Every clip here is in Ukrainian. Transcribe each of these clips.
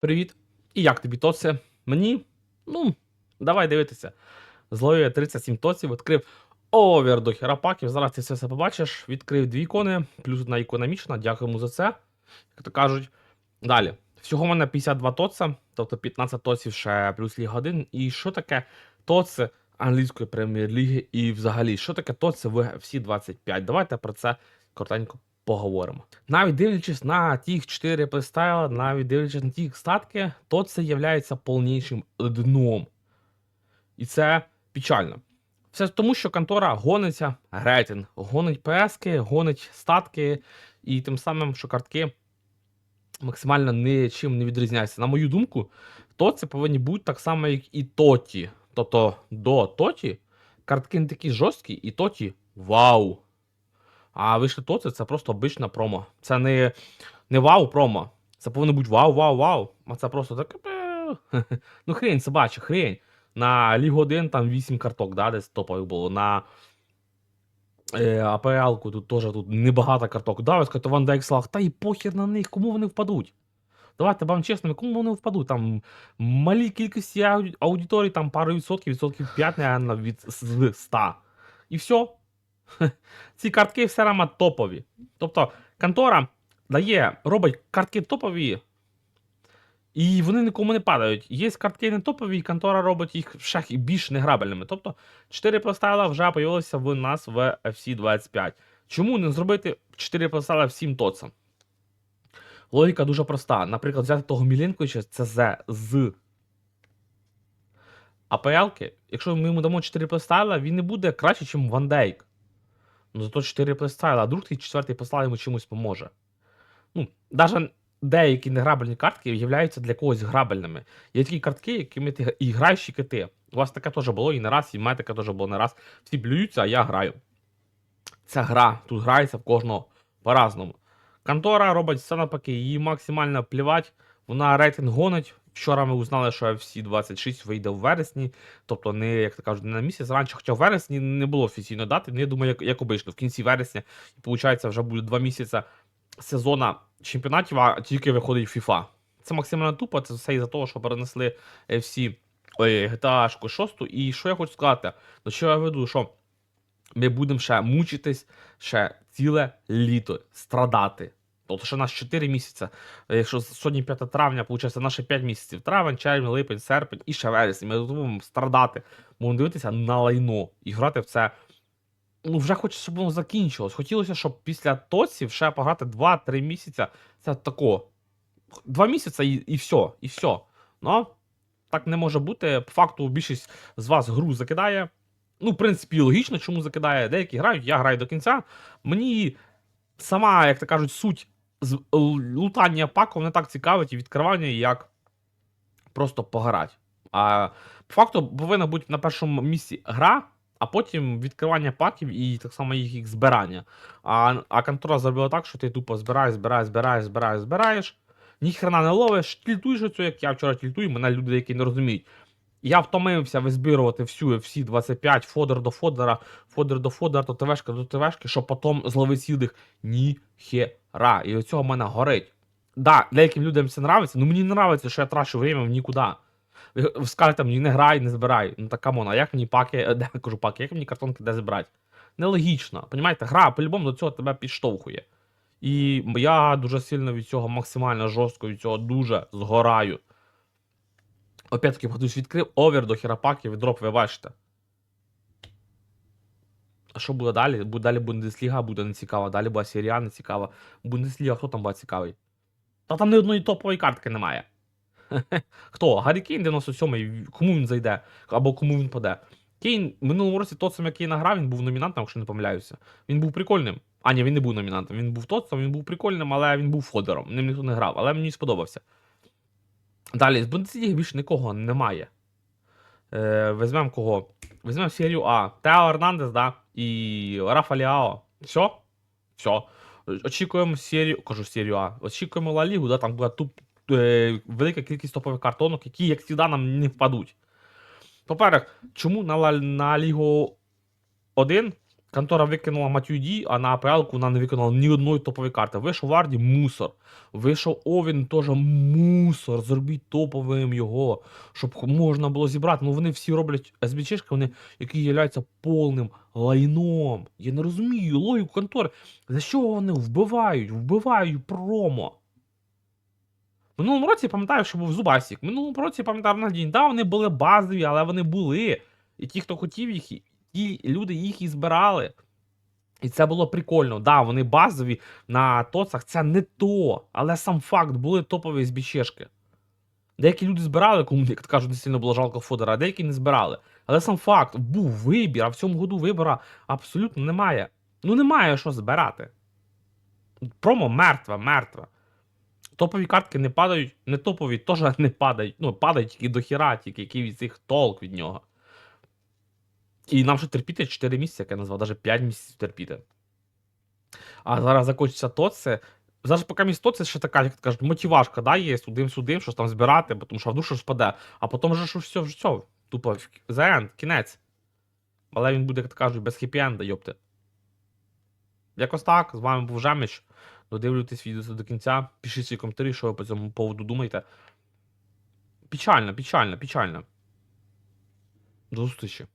Привіт. І як тобі тоці? Мені? Ну, давай дивитися. Зловив я 37 тоців, відкрив овер до херапаків. Зараз ти все це побачиш. Відкрив дві ікони, плюс одна ікономічна. Дякуємо за це. Як то кажуть. Далі. Всього в мене 52 тоца, тобто 15 тоців ще плюс ліга 1. І що таке тоци англійської прем'єр-ліги і взагалі, що таке тоци в FC 25? Давайте про це коротенько поговоримо. Навіть дивлячись на тих 4 плейстайла, навіть дивлячись на ті статки, то це є повнішим дном. І це печально. Все тому, що контора гониться рейтинг, гонить ПСки, гонить статки, і тим самим, що картки максимально нічим не відрізняються. На мою думку, то це повинні бути так само, як і тоті. Тобто до тоті картки не такі жорсткі, і тоті вау. А вийшли тоці це просто обична промо. Це не, не вау промо. Це повинно бути вау, вау, вау. А це просто так. Ну, хрень, собача, хрень. На Лігу 1 там 8 карток, да, десь топових було. На е, АПЛ-ку тут теж тут небагато карток. Да, ви скажете, Ван Дейк Слаг, та й похер на них, кому вони впадуть? Давайте вам чесно, кому вони впадуть? Там малі кількості аудиторії, там пару відсотків, відсотків 5, наверное, від з 100. І все. Ці картки все рама топові. Тобто контора дає, робить картки топові, і вони нікому не падають. Є картки не топові, і контора робить їх ще й більш неграбельними. Тобто 4 плейстайла вже появилися в нас в FC 25. Чому не зробити 4 плейстайла всім тоцам? Логіка дуже проста. Наприклад, взяти того Мілінковича, це з, з АПЛки, якщо ми йому дамо 4 плейстайла, він не буде краще, ніж Ван Дейк. Ну зато 4 плейстайла, а друг твій четвертий плейстайл йому чимось поможе. Ну, навіть деякі неграбельні картки являються для когось грабельними. Є такі картки, якими ти і граєш, і ти. У вас таке теж було і не раз, і в мене таке теж було не раз. Всі блюються, а я граю. Це гра, тут грається в кожного по-разному. Контора робить все навпаки, їй максимально плівать, вона рейтинг гонить. Вчора ми узнали, що FC 26 вийде в вересні, тобто не, як то кажуть, не на місяць раніше, хоча в вересні не було офіційної дати. Ну, я думаю, як, як обично, в кінці вересня, і виходить, вже буде два місяці сезона чемпіонатів, а тільки виходить FIFA. Це максимально тупо, це все із-за того, що перенесли FC ой, GTA 6. І що я хочу сказати? До чого я веду, що ми будемо ще мучитись ще ціле літо, страдати. Тобто, що у нас 4 місяці. Якщо сьогодні 5 травня, виходить, наші 5 місяців. Травень, червень, липень, серпень і ще вересень. Ми будемо страдати. Будемо дивитися на лайно і грати в це. Ну, вже хочеться, щоб воно закінчилось. Хотілося, щоб після тоців ще пограти 2-3 місяці. Це тако. Два місяці і, і все, і все. Ну, так не може бути. По факту, більшість з вас гру закидає. Ну, в принципі, логічно, чому закидає. Деякі грають, я граю до кінця. Мені сама, як то кажуть, суть лутання паків не так цікавить і відкривання, як просто пограти. А по факту повинна бути на першому місці гра, а потім відкривання паків і так само їх, їх збирання. А, а контора зробила так, що ти тупо збираєш, збираєш, збираєш, збираєш, збираєш. Ніхрена не ловиш, тільтуєш оцю, як я вчора тільтую, мене люди, які не розуміють. Я втомився визбирувати всю всі 25 фодер до фодера, фодер до фодера, то ТВшка до ТВшки, щоб потім зловити цілих ніхера. І від цього в мене горить. Да, деяким людям це нравиться, але мені не нравиться, що я трачу время в нікуди. Ви ви скажете мені, не грай, не збирай. Ну так камон, а як мені паки, е, де кажу паки, як мені картонки де збирати? Нелогічно. Понімаєте, гра по-любому до цього тебе підштовхує. І я дуже сильно від цього максимально жорстко від цього дуже згораю. Опять-таки, хтось відкрив овер до херапаків і дроп, ви бачите. А що буде далі? Далі Бундесліга буде не цікава, далі буде Серія не цікава. Бундесліга, хто там буде цікавий? Та там ні одної топової картки немає. Хто? Гаррі Кейн 97-й, кому він зайде? Або кому він паде? Кейн минулому році тот який награв, він був номінантом, якщо не помиляюся. Він був прикольним. А, ні, він не був номінантом. Він був тотсом, він був прикольним, але він був фодером. Ним ніхто не грав, але мені сподобався. Далі, з Бундесліги більше нікого немає. Е, візьмемо кого? Візьмемо серію А. Тео Ернандес, да? І Рафа Ліао. Все? Все. Очікуємо серію. Кажу серію А. Очікуємо Ла Лігу, да? Там буде туп, е, велика кількість топових картонок, які, як завжди, нам не впадуть. По-перше, чому на, на Лігу 1 Контора викинула Матюді, а на АПЛ-ку вона не викинула ні одної топової карти. Вийшов Варді мусор. Вийшов Овін теж мусор. Зробіть топовим його, щоб можна було зібрати. Ну вони всі роблять СБЧшки, вони, які являються повним лайном. Я не розумію логіку контори. За що вони вбивають? Вбивають промо. Минулому році я пам'ятаю, що був Зубасік. Минулому році пам'ятаю Рональдінь. Да, вони були базові, але вони були. І ті, хто хотів їх, ті люди їх і збирали. І це було прикольно. Да, вони базові на тоцах, це не то. Але сам факт були топові збічешки. Деякі люди збирали, кому як кажуть, не сильно було жалко Фодора, а деякі не збирали. Але сам факт, був вибір, а в цьому году вибора абсолютно немає. Ну немає що збирати. Промо мертве, мертве. Топові картки не падають, не топові теж не падають. Ну, падають тільки до хіра, тільки який від цих толк від нього. І нам ще терпіти 4 місяці, як я назвав, навіть 5 місяців терпіти. А зараз закінчиться тоце. Зараз поки місто тоце ще така, як кажуть, мотивашка, да, є, судим-судим, щось там збирати, бо тому що в ж впаде. А потім вже все, все, тупо the end, кінець. Але він буде, як кажуть, без хеппі-енда, йопти. Якось так, з вами був Жеміч. Додивлюйтесь відео до кінця. Пишіть свої коментарі, що ви по цьому поводу думаєте. Печально, печально, печально. До зустрічі.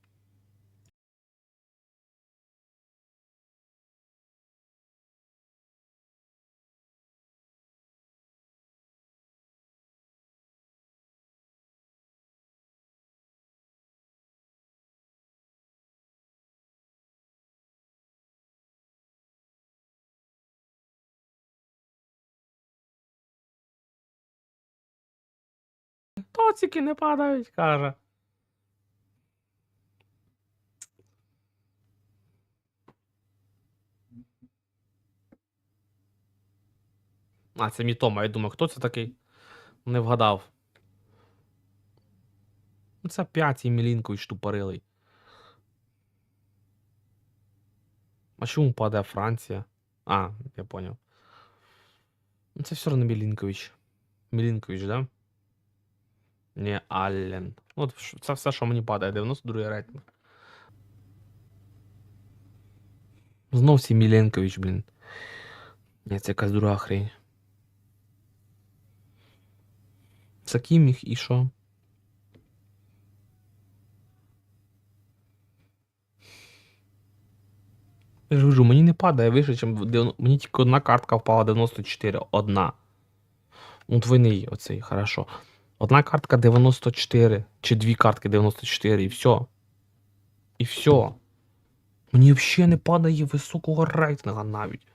Тоціки не падають, каже. А, це Мітома, я думаю, хто це такий? Не вгадав. Ну, Це п'ятий Мілінкович тупорилий. А чому падає Франція? А, я поняв. Ну, це все одно Мілінкович. Мілінкович, да? Не Аллен. Ну, це все, що мені падає. 92 рейтинг. Знов сі Міленкович, блін. Ні, це якась друга хрень. Це Кіміх і що? Я ж кажу, мені не падає вище, ніж мені тільки одна картка впала 94. Одна. Ну, двойний оцей, хорошо. Одна картка 94, чи дві картки 94, і все. І все. Мені взагалі не падає високого рейтинга навіть.